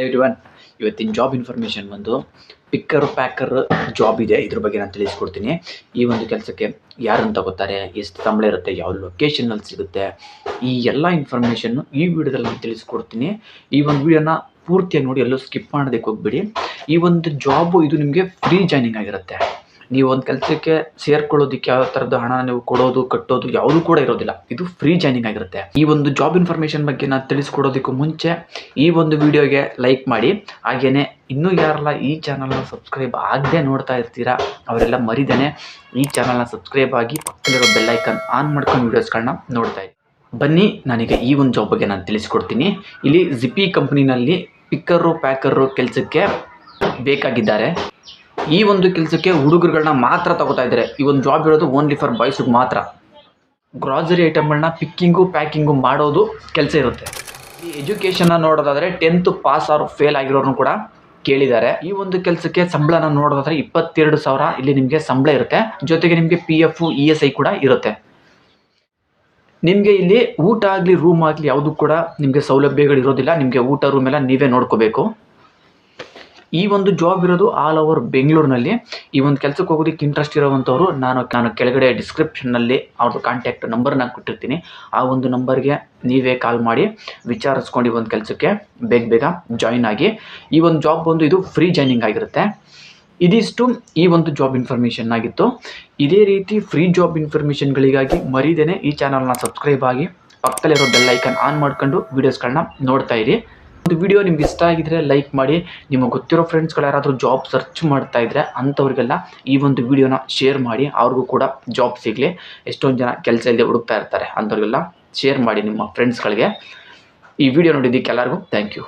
Everyone ಇವತ್ತಿನ job information ಬಂದು picker packer job ಇದೆ ಇದ್ರ ಬಗ್ಗೆ ನಾನು ತಿಳಿಸ್ಕೊಡ್ತೀನಿ. ಈ ಒಂದು ಕೆಲಸಕ್ಕೆ ಯಾರನ್ನು ತಗೋತಾರೆ, ಎಷ್ಟು ಸಂಬಳ ಇರುತ್ತೆ ಯಾವ ಲೊಕೇಶನಲ್ಲಿ ಸಿಗುತ್ತೆ, ಈ ಎಲ್ಲ ಇನ್ಫಾರ್ಮೇಷನ್ನು ಈ ವಿಡಿಯೋದಲ್ಲಿ ನಾನು ತಿಳಿಸ್ಕೊಡ್ತೀನಿ. ಈ ಒಂದು ವಿಡಿಯೋನ ಪೂರ್ತಿಯಾಗಿ ನೋಡಿ ಎಲ್ಲೂ ಸ್ಕಿಪ್ ಮಾಡೋದಕ್ಕೆ ಹೋಗ್ಬಿಡಿ. ಈ ಒಂದು ಜಾಬು ಇದು ನಿಮಗೆ ಫ್ರೀ ಜಾಯ್ನಿಂಗ್ ಆಗಿರುತ್ತೆ. ನೀವು ಒಂದು ಕೆಲಸಕ್ಕೆ ಸೇರ್ಕೊಳ್ಳೋದಕ್ಕೆ ಯಾವ ಥರದ ಹಣ ನೀವು ಕೊಡೋದು, ಕಟ್ಟೋದು ಯಾವುದೂ ಕೂಡ ಇರೋದಿಲ್ಲ. ಇದು ಫ್ರೀ ಜಾಯ್ನಿಂಗ್ ಆಗಿರುತ್ತೆ. ಈ ಒಂದು ಜಾಬ್ ಇನ್ಫಾರ್ಮೇಷನ್ ಬಗ್ಗೆ ನಾನು ತಿಳಿಸ್ಕೊಡೋದಕ್ಕೂ ಮುಂಚೆ ಈ ಒಂದು ವಿಡಿಯೋಗೆ ಲೈಕ್ ಮಾಡಿ. ಹಾಗೆಯೇ ಇನ್ನೂ ಯಾರೆಲ್ಲ ಈ ಚಾನಲ್ನ ಸಬ್ಸ್ಕ್ರೈಬ್ ಆಗದೆ ನೋಡ್ತಾ ಇರ್ತೀರಾ, ಅವರೆಲ್ಲ ಮರಿದೇನೆ ಈ ಚಾನಲ್ನ ಸಬ್ಸ್ಕ್ರೈಬ್ ಆಗಿ ಪಕ್ಕದಲ್ಲಿರೋ ಬೆಲ್ಲೈಕನ್ ಆನ್ ಮಾಡ್ಕೊಂಡು ವೀಡಿಯೋಸ್ಗಳನ್ನ ನೋಡ್ತಾ ಇರಿ. ಬನ್ನಿ, ನನಗೆ ಈ ಒಂದು ಜಾಬ್ ಬಗ್ಗೆ ನಾನು ತಿಳಿಸ್ಕೊಡ್ತೀನಿ. ಇಲ್ಲಿ ಜಿಪಿ ಕಂಪ್ನಿನಲ್ಲಿ ಪಿಕ್ಕರು ಪ್ಯಾಕರು ಕೆಲಸಕ್ಕೆ ಬೇಕಾಗಿದ್ದಾರೆ. ಈ ಒಂದು ಕೆಲಸಕ್ಕೆ ಹುಡುಗರುಗಳನ್ನ ಮಾತ್ರ ತಗೋತಾ ಇದ್ದಾರೆ. ಈ ಒಂದು ಜಾಬ್ ಇರೋದು ಓನ್ಲಿ ಫಾರ್ ಬಾಯ್ಸಿಗೆ ಮಾತ್ರ. ಗ್ರಾಸರಿ ಐಟಮ್ಗಳನ್ನ ಪಿಕ್ಕಿಂಗು ಪ್ಯಾಕಿಂಗು ಮಾಡೋದು ಕೆಲಸ ಇರುತ್ತೆ. ಈ ಎಜುಕೇಷನ್ನ ನೋಡೋದಾದರೆ ಟೆಂತ್ ಪಾಸ್ ಆರ್ ಫೇಲ್ ಆಗಿರೋರು ಕೂಡ ಕೇಳಿದ್ದಾರೆ. ಈ ಒಂದು ಕೆಲಸಕ್ಕೆ ಸಂಬಳನ ನೋಡೋದಾದ್ರೆ ಇಪ್ಪತ್ತೆರಡು ಸಾವಿರ ಇಲ್ಲಿ ನಿಮಗೆ ಸಂಬಳ ಇರುತ್ತೆ. ಜೊತೆಗೆ ನಿಮಗೆ P F E S I ಕೂಡ ಇರುತ್ತೆ. ನಿಮಗೆ ಇಲ್ಲಿ ಊಟ ಆಗಲಿ ರೂಮ್ ಆಗಲಿ ಯಾವುದು ಕೂಡ ನಿಮಗೆ ಸೌಲಭ್ಯಗಳು ಇರೋದಿಲ್ಲ ನಿಮಗೆ ಊಟ ರೂಮ್ ಎಲ್ಲ ನೀವೇ ನೋಡ್ಕೋಬೇಕು. ಈ ಒಂದು ಜಾಬ್ ಇರೋದು ಆಲ್ ಓವರ್ ಬೆಂಗಳೂರಿನಲ್ಲಿ. ಈ ಒಂದು ಕೆಲಸಕ್ಕೆ ಹೋಗೋದಕ್ಕೆ ಇಂಟ್ರೆಸ್ಟ್ ಇರೋವಂಥವ್ರು ನಾನು ನಾನು ಕೆಳಗಡೆ ಡಿಸ್ಕ್ರಿಪ್ಷನ್ನಲ್ಲಿ ಅವ್ರದ್ದು ಕಾಂಟ್ಯಾಕ್ಟ್ ನಂಬರ್ನ ಕೊಟ್ಟಿರ್ತೀನಿ. ಆ ಒಂದು ನಂಬರ್ಗೆ ನೀವೇ ಕಾಲ್ ಮಾಡಿ, ವಿಚಾರಿಸ್ಕೊಂಡು ಒಂದು ಕೆಲಸಕ್ಕೆ ಬೇಗ ಬೇಗ ಜಾಯಿನ್ ಆಗಿ. ಈ ಒಂದು ಜಾಬ್ ಬಂದು ಇದು ಫ್ರೀ ಜಾಯ್ನಿಂಗ್ ಆಗಿರುತ್ತೆ. ಇದಿಷ್ಟು ಈ ಒಂದು ಜಾಬ್ ಇನ್ಫಾರ್ಮೇಷನ್ ಆಗಿತ್ತು. ಇದೇ ರೀತಿ ಫ್ರೀ ಜಾಬ್ ಇನ್ಫಾರ್ಮೇಷನ್ಗಳಿಗಾಗಿ ಮರೀದೇನೆ ಈ ಚಾನಲ್ನ ಸಬ್ಸ್ಕ್ರೈಬ್ ಆಗಿ, ಪಕ್ಕದಲ್ಲಿರೋ ಬೆಲ್ ಐಕನ್ ಆನ್ ಮಾಡ್ಕೊಂಡು ವೀಡಿಯೋಸ್ಗಳನ್ನ ನೋಡ್ತಾ ಇರಿ. ಒಂದು ವಿಡಿಯೋ ನಿಮ್ಗೆ ಇಷ್ಟ ಆಗಿದ್ರೆ ಲೈಕ್ ಮಾಡಿ. ನಿಮಗೆ ಗೊತ್ತಿರೋ ಫ್ರೆಂಡ್ಸ್ಗಳು ಯಾರಾದರೂ ಜಾಬ್ ಸರ್ಚ್ ಮಾಡ್ತಾ ಇದ್ರೆ ಅಂಥವ್ರಿಗೆಲ್ಲ ಈ ಒಂದು ವಿಡಿಯೋನ ಶೇರ್ ಮಾಡಿ. ಅವ್ರಿಗೂ ಕೂಡ ಜಾಬ್ ಸಿಗಲಿ. ಎಷ್ಟೊಂದು ಜನ ಕೆಲಸ ಇಲ್ಲದೆ ಹುಡುಕ್ತಾ ಇರ್ತಾರೆ ಅಂಥವ್ರಿಗೆಲ್ಲ ಶೇರ್ ಮಾಡಿ ನಿಮ್ಮ ಫ್ರೆಂಡ್ಸ್ಗಳಿಗೆ ಈ ವಿಡಿಯೋ ನೋಡಿದ್ದಕ್ಕೆ ಎಲ್ಲರಿಗೂ ಥ್ಯಾಂಕ್ ಯು